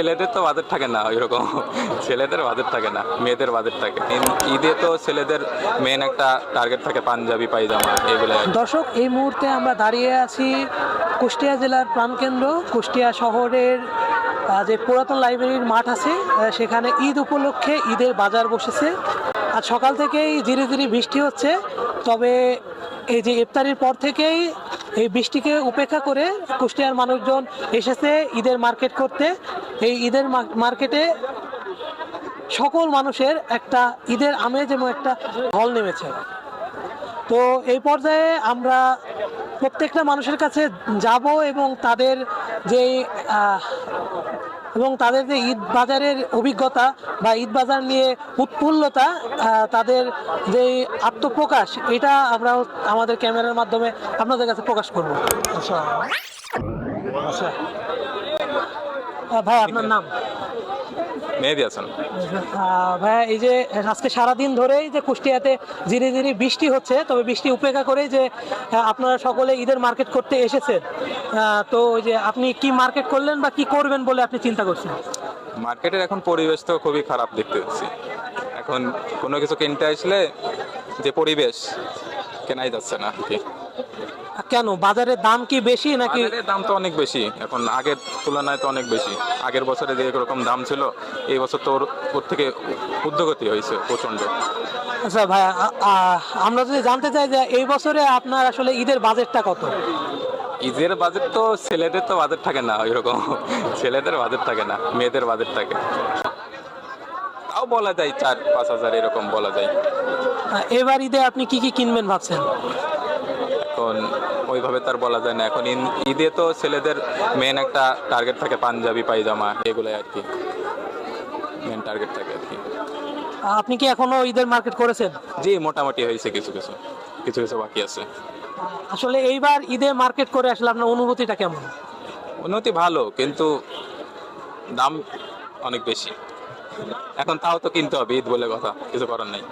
ছেলেদের তো বাজেট থাকে না, ওইরকম। ছেলেদের বাজেট থাকে না, মেয়েদের বাজেট থাকে। ঈদে তো ছেলেদের মেন একটা টার্গেট থাকে, পাঞ্জাবি, পায়জামা এগুলো দর্শক, এই মুহূর্তে আমরা দাঁড়িয়ে আছি কুষ্টিয়া জেলার প্রাণকেন্দ্র, কুষ্টিয়া শহরের যে পুরাতন লাইব্রেরির মাঠ আছে সেখানে ঈদ উপলক্ষে ঈদের বাজার বসেছে। আজ সকাল থেকেই ধীরে ধীরে বৃষ্টি হচ্ছে, তবে এই যে ইফতারির পর থেকেই এই বৃষ্টিকে উপেক্ষা করে কুষ্টিয়ার মানুষজন এসেছে ঈদের মার্কেট করতে। এই ঈদের মার্কেটে সকল মানুষের একটা ঈদের আমেজ এবং একটা ঢল নেমেছে। তো এই পর্যায়ে আমরা প্রত্যেকটা মানুষের কাছে যাব এবং তাদের যে এবং তাদের যে ঈদ বাজারের অভিজ্ঞতা বা ঈদ বাজার নিয়ে উৎফুল্লতা তাদের যে আত্মপ্রকাশ, এটা আমরা আমাদের ক্যামেরার মাধ্যমে আপনাদের কাছে প্রকাশ করব। আচ্ছা। আচ্ছা। ভাই আপনার নাম? মেহেদি হাসান। ভাইয়া এই যে আজকে সারাদিন ধরেই যে কুষ্টিয়াতে ধীরে ধীরে বৃষ্টি হচ্ছে তবে বৃষ্টি উপেক্ষা করে যে আপনারা সকলে ঈদের মার্কেট করতে এসেছেন। তো ওই যে আপনি কি মার্কেট করলেন বা কি করবেন বলে আপনি চিন্তা করছেন? মার্কেটের এখন পরিবেশ তো খুবই খারাপ দেখতে পাচ্ছি। এখন কোনো কিছু কিনতে আসলে যে পরিবেশ কেনাই যাচ্ছে না আর কি। কেন? বাজারের দাম কি বেশি নাকি? দাম তো অনেক বেশি। এখন আগের তুলনায় তো অনেক বেশি। আগের বছরে যে রকম দাম ছিল এই বছর তো ওর ওর থেকে উদ্যোগতি হয়েছে প্রচণ্ড আচ্ছা আ- আমরা যদি জানতে চাই যে এই বছরে আপনার আসলে ঈদের বাজেটটা কত? ঈদের বাজেট তো ছেলেদের তো বাজেট থাকে না ওইরকম। ছেলেদের বাজেট থাকে না মেয়েদের বাজেট থাকে। তাও বলা যায় চার পাঁচ হাজার এরকম বলা যায়। এবার ঈদে আপনি কি কি কিনবেন ভাবছেন? এখন ওইভাবে তার বলা যায় না। এখন ঈদে তো ছেলেদের মেন একটা টার্গেট থাকে পাঞ্জাবি পায়জামা এগুলোই আর কি। মেন টার্গেট থাকে আর কি। আপনি কি এখনও ঈদের মার্কেট করেছেন? জি মোটামুটি হয়েছে কিছু কিছু। কিছু কিছু বাকি আছে। আসলে এইবার ঈদে মার্কেট করে আসলে আপনার অনুভূতিটা কেমন? উন্নতি ভালো কিন্তু দাম অনেক বেশি। এখন তাও তো কিনতে হবে ঈদ বলে কথা কিছু করার নাই।